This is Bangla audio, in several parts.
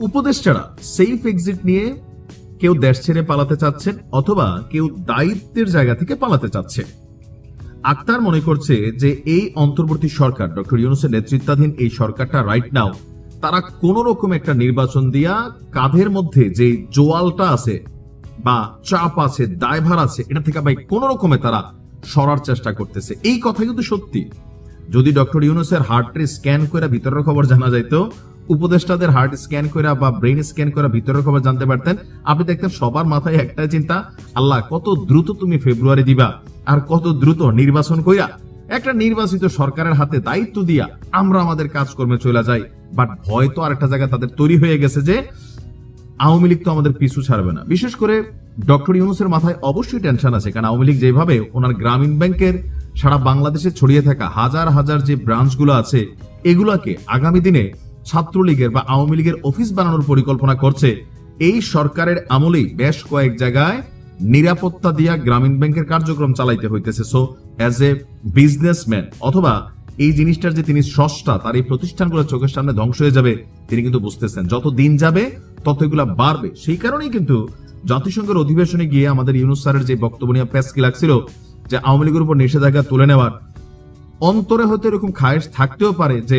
উপদেষ্টারা সেফ এক্সিট নিয়ে কেউ দেশ ছেড়ে পালাতে চাচ্ছেন অথবা কেউ দায়িত্বের জায়গা থেকে পালাতে চাচ্ছে। আক্তার মনে করছে যে এই অন্তর্বর্তী সরকার, ডক্টর ইউনুসের নেতৃত্বাধীন এই সরকারটা রাইট নাও তারা কোন রকম একটা নির্বাচন দিয়া কাঁধের মধ্যে যে জোয়ালটা আছে বা চাপ আছে, দায়ভার আছে, এটা থেকে ভাই কোন রকমে তারা সরার চেষ্টা করতেছে। এই কথা কিন্তু সত্যি। যদি ডক্টর ইউনুসের হার্টের স্ক্যান করে ভিতরের খবর জানা যাইতো উপদেষ্টাদের হার্ট স্ক্যান করে বা ব্রেন স্ক্যান করে ভিতরের খবর জানতে পারতেন, আপনি দেখতেন সবার মাথায় একটাই চিন্তা, আল্লাহ কত দ্রুত তুমি ফেব্রুয়ারি দিবা আর কত দ্রুত নির্বাচন কইরা একটা নির্বাচিত সরকারের হাতে দায়িত্ব দিয়া আমরা আমাদের কাজকর্মে চলে যাই। বাট ভয় তো আর একটা জায়গা তাদের তৈরি হয়ে গেছে যে, আওয়ামী লীগ তো আমাদের পিছু ছাড়বে না। বিশেষ করে ডক্টর ইউনুসের মাথায় অবশ্যই টেনশন আছে, কারণ আওয়ামী লীগ যেভাবে ওনার গ্রামীণ ব্যাংকের সারা বাংলাদেশে ছড়িয়ে থাকা হাজার হাজার যে ব্রাঞ্চগুলো আছে, এগুলাকে আগামী দিনে ছাত্রলীগের বা আওয়ামী লীগের অফিস বানানোর পরিকল্পনা করছে। এই সরকারের আমলেই বেশ কয়েক জায়গায় নিরাপত্তা দিয়া গ্রামীণ ব্যাংকের কার্যক্রম চালাইতে হইতেছে। সো অ্যাজ এ বিজনেসম্যান অথবা এই জিনিসটার যে তিনি স্রষ্টা, তার এই প্রতিষ্ঠানগুলো চোখের সামনে ধ্বংস হয়ে যাবে, তিনি কিন্তু বুঝতেছেন। যত দিন যাবে, তত এগুলা বাড়বে। সেই কারণেই কিন্তু জাতিসংঘের অধিবেশনে গিয়ে আমাদের ইউনুস স্যারের যে বক্তব্য নিয়ে প্যাস কি লাগছিল যে আওয়ামী লীগের উপর নিষেধাজ্ঞা তুলে নেওয়ার, অন্তরে হয়তো এরকম খায়েশ থাকতেও পারে যে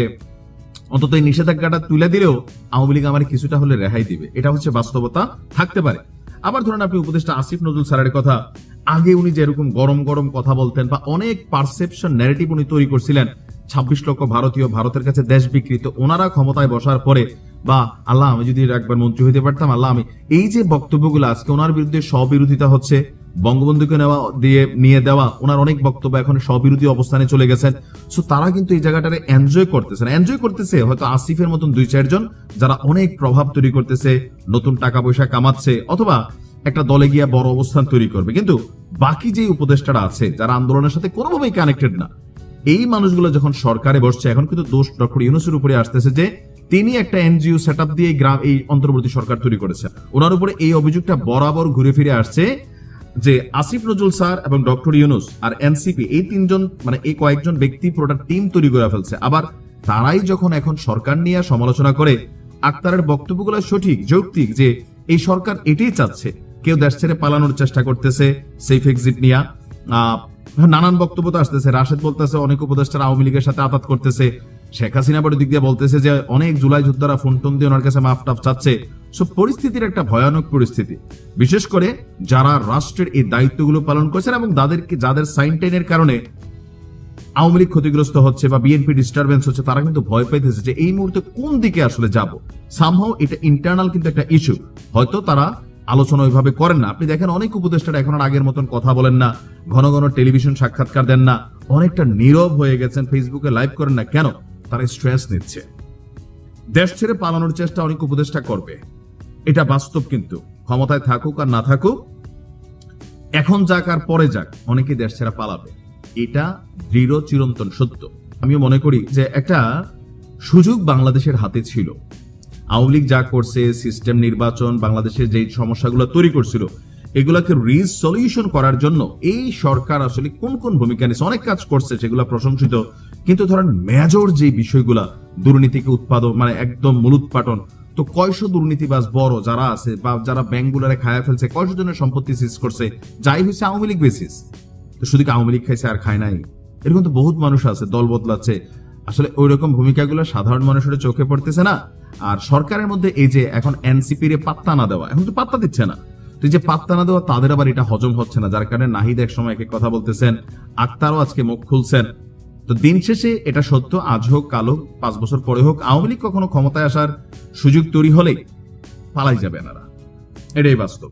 অন্তত এই নিষেধাজ্ঞাটা তুলে দিলেও আওয়ামী লীগ আমার কিছুটা হলে রেহাই দিবে। এটা হচ্ছে বাস্তবতা, থাকতে পারে। আবার ধরেন আপনি উপদেষ্টা আসিফ নজরুল স্যারের কথা, আগে উনি যেরকম গরম গরম কথা বলতেন বা অনেক পারসেপশন ন্যারেটিভ উনি তৈরি করছিলেন, ছাব্বিশ লক্ষ ভারতীয় ভারতের কাছে দেশ বিকৃত, ওনারা ক্ষমতায় বসার পরে বা আল্লাহ আমি যদি একবার মন্ত্রী হইতে পারতাম, আল্লাহ আমি, এই যে বক্তব্যগুলো আজকে ওনার বিরুদ্ধে স্ববিরোধিতা হচ্ছে বঙ্গবন্ধুকে নেওয়া, দিয়ে নিয়ে দেওয়া, ওনার অনেক বক্তব্য এখন স্ববিরোধী অবস্থানে চলে গেছেন। সো তারা কিন্তু এই জায়গাটারে এনজয় করতেছে এনজয় করতেছে হয়তো আসিফের মতন দুই চারজন যারা অনেক প্রভাব তৈরি করতেছে, নতুন টাকা পয়সা কামাচ্ছে, অথবা একটা দলে গিয়া বড় অবস্থান তৈরি করবে। কিন্তু বাকি যে উপদেষ্টারা আছে, যারা আন্দোলনের সাথে কোনোভাবেই কানেক্টেড না, এই মানুষগুলো যখন সরকারে বসছে, এখন কিন্তু দোষ ডক্টর ইউনুসের উপরে আসতেছে যে, তিনি একটা এনজিও সেট দিয়ে গ্রাম, এই অন্তর্বর্তী সরকার তৈরি করেছে। ওনার উপরে এই অভিযোগটা বরাবর ঘুরে ফিরে আসছে যে আসিফ নজরুল স্যার এবং ডক্টর ইউনুস আর এনসিপি, এই তিনজন মানে এই কয়েকজন ব্যক্তি পুরোটা টিম তৈরি করে ফেলছে। আবার তারাই যখন এখন সরকার নিয়ে সমালোচনা করে, আক্তারের বক্তব্যগুলো সঠিক, যৌক্তিক যে এই সরকার এটাই চাচ্ছে। কেউ দেশ ছেড়ে পালানোর চেষ্টা করতেছে সেফ এক্সিট নিয়া। নানান বক্তব্য তো আসতেছে। রাশেদ বলতেছে, অনেক উপদেষ্টারা আওয়ামী লীগের সাথে আঘাত করতেছে। শেখ হাসিনা বড় দিক দিয়ে বলতেছে যে, অনেক জুলাই যোদ্ধারা ফোন টোন দিয়ে ওনার কাছে মাফ টাফ চাচ্ছে। সব পরিস্থিতির একটা ভয়ানক পরিস্থিতি। বিশেষ করে যারা রাষ্ট্রের এই দায়িত্বগুলো পালন করছেন এবং তাদেরকে, যাদের সাইন টেনের কারণে আওয়ামী লীগ ক্ষতিগ্রস্ত হচ্ছে বা বিএনপি ডিস্টারবেন্স হচ্ছে, তারা কিন্তু ভয় পাইতেছে যে, এই মুহূর্তে কোন দিকে আসলে যাব? সামহাও এটা ইন্টারনাল কিন্তু একটা ইস্যু হয়তো তারা আলোচনা ওইভাবে করেন না। আপনি দেখেন, অনেক উপদেষ্টারা এখন আর আগের মতন কথা বলেন না। ঘন ঘন টেলিভিশন সাক্ষাৎকার দেন না। অনেকটা নীরব হয়ে গেছেন ফেসবুকে লাইভ করেন না। কেন? তারা স্ট্রেস নিচ্ছে। দেশ ছেড়ে পালানোর চেষ্টা অনেক উপদেষ্টা করবে। এটা বাস্তব কিন্তু। ক্ষমতায় থাকুক আর না থাকুক, এখন যাক আর পরে যাক অনেকে দেশ ছেড়ে পালাবে। এটা দৃঢ়, চিরন্তন সত্য। আমিও মনে করি যে একটা সুযোগ বাংলাদেশের হাতে ছিল। আওয়ামী লীগ যা করছে সিস্টেম নির্বাচন, বাংলাদেশের যে সমস্যাগুলো তৈরি করছিল, এগুলাকে রিসলিউশন করার জন্য এই সরকার আসলে কোন কোন ভূমিকা নিয়েছে, অনেক কাজ করছে, সেগুলো প্রশংসিত কিন্তু ধরেন মেজর যে বিষয়গুলা, দুর্নীতিকে উৎপাদন মানে একদম মূলোৎপাটন তো কয়শো দুর্নীতিবাজ বড় যারা আছে বা যারা ব্যাংকগুলারে খায়া ফেলছে, কয়শো জনের সম্পত্তি সিজ করছে, যাই হয়েছে আওয়ামী লীগ বেসিস তো শুধু কি আওয়ামী লীগ খাইছে আর খায় নাই? এরকম তো বহুত মানুষ আছে, দল বদলাচ্ছে। আসলে ওই রকম ভূমিকাগুলো সাধারণ মানুষের চোখে পড়তেছে না। আর সরকারের মধ্যে এই যে এখন এনসিপি রে পাত্তা না দেওয়া, এখন তো পাত্তা দিচ্ছে না। তো যে পাত্তা না দেওয়া, তাদের আবার এটা হজম হচ্ছে না। যার কারণে নাহিদ এক সময় এক কথা বলতেছেন, আক্তারও আজকে মুখ খুলছেন। তো দিন শেষে এটা সত্য, আজ হোক, কাল হোক, পাঁচ বছর পরে হোক, আওয়ামী লীগ কখনো ক্ষমতায় আসার সুযোগ তৈরি হলে পালাই যাবে এনারা। এটাই বাস্তব।